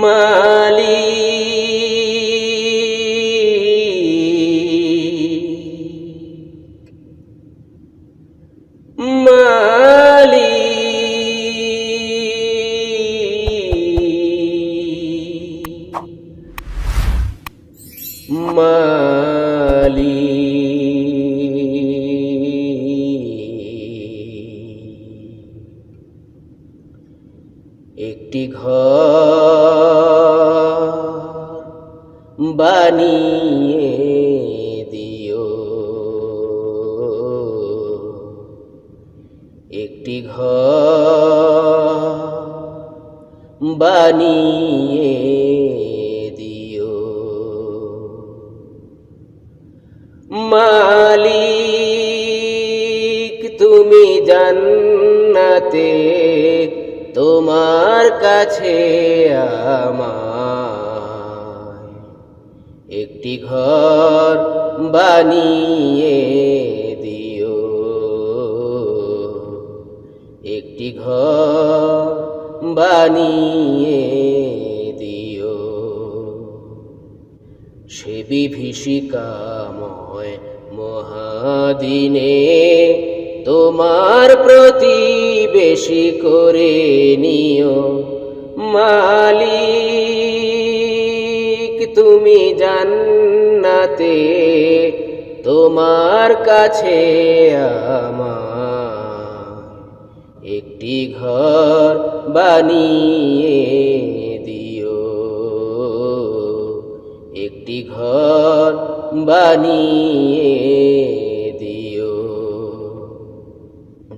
মালি। মালি। মালি। একটি ঘর বানিয়ে দিও। একটি ঘর বানিয়ে দিও। মালিক তুমি জান্নাতে তোমার কাছে আমার একটি ঘর বানিয়ে দিও। একটি ঘর বানিয়ে দিও। সে বিভীষিকাময় মহাদিনে তোমার প্রতিবেশী করে নিও। মালিক, তুমি জান্নাতে, তোমার কাছে একটি ঘর বানিয়ে দিও। একটি ঘর বানিয়ে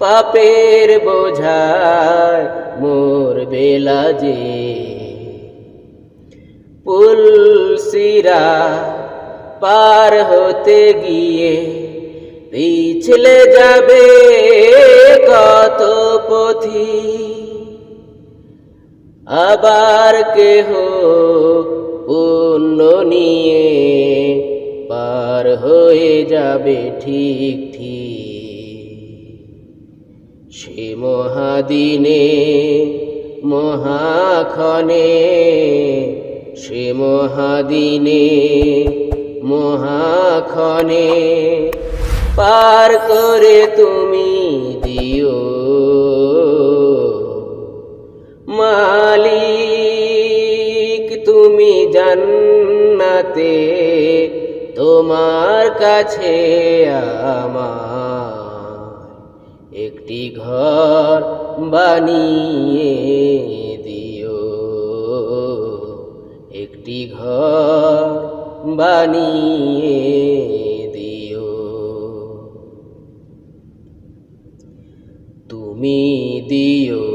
পাপের বোঝায় মোর বেলা যে। পুলসিরা পার হতে গিয়ে পিছলে যাবে কত পথি। আবার কেহ পুণ্য নিয়ে পার হয়ে যাবে ঠিক ঠিক সে মহাদিনে মহাক্ষণে সে মহাদিনে মহাক্ষণে পার করে তুমি দিও। মালিক, তুমি জান্নাতে, তোমার কাছে আমার একটি ঘর বানিয়ে দিও। একটি ঘর বানিয়ে দিও। তুমি দিও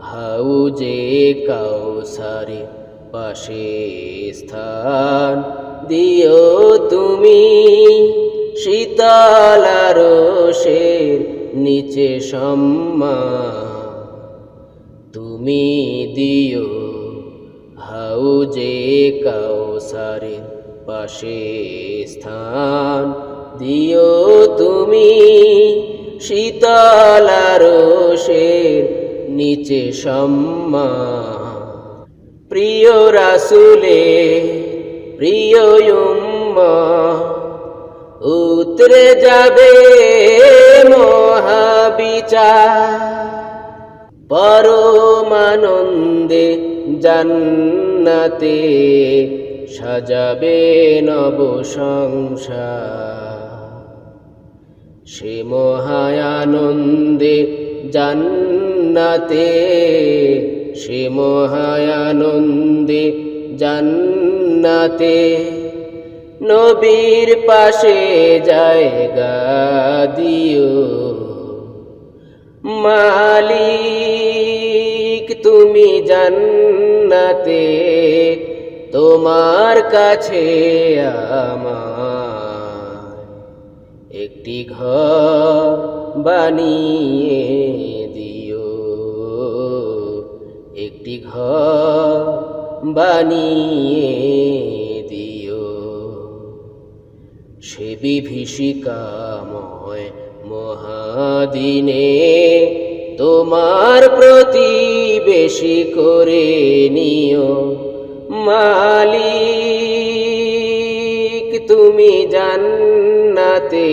হাউজে কাউসারে পাশে স্থান। দিও তুমি শীতলারসের নিচে সম্মান তুমি দিও হাউজে কাউসারে পাশে স্থান। দিও তুমি শীতলারসের নিচে সম্মান প্রিয় রাসুলে, প্রিয় উম্মা, উতরে যাবে মহাবিচার। পরমানন্দে জান্নাতে সাজাবে নব সংসার। সে মহায়ানন্দে জান্নাতে সে মহায়ানন্দে জান্নাতে নবীর পাশে জায়গা দিও। মালিক, তুমি জান্নাতে, তোমার কাছে আমার একটি ঘর বানিয়ে দিও। একটি ঘর বানিয়ে সে বিভীষিকাময় মহাদিনে তোমার প্রতি বেশি করে নিও মালিক, তুমি জান্নাতে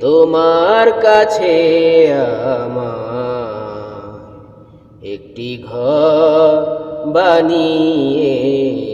তোমার কাছে আমার একটি ঘর বানিয়ে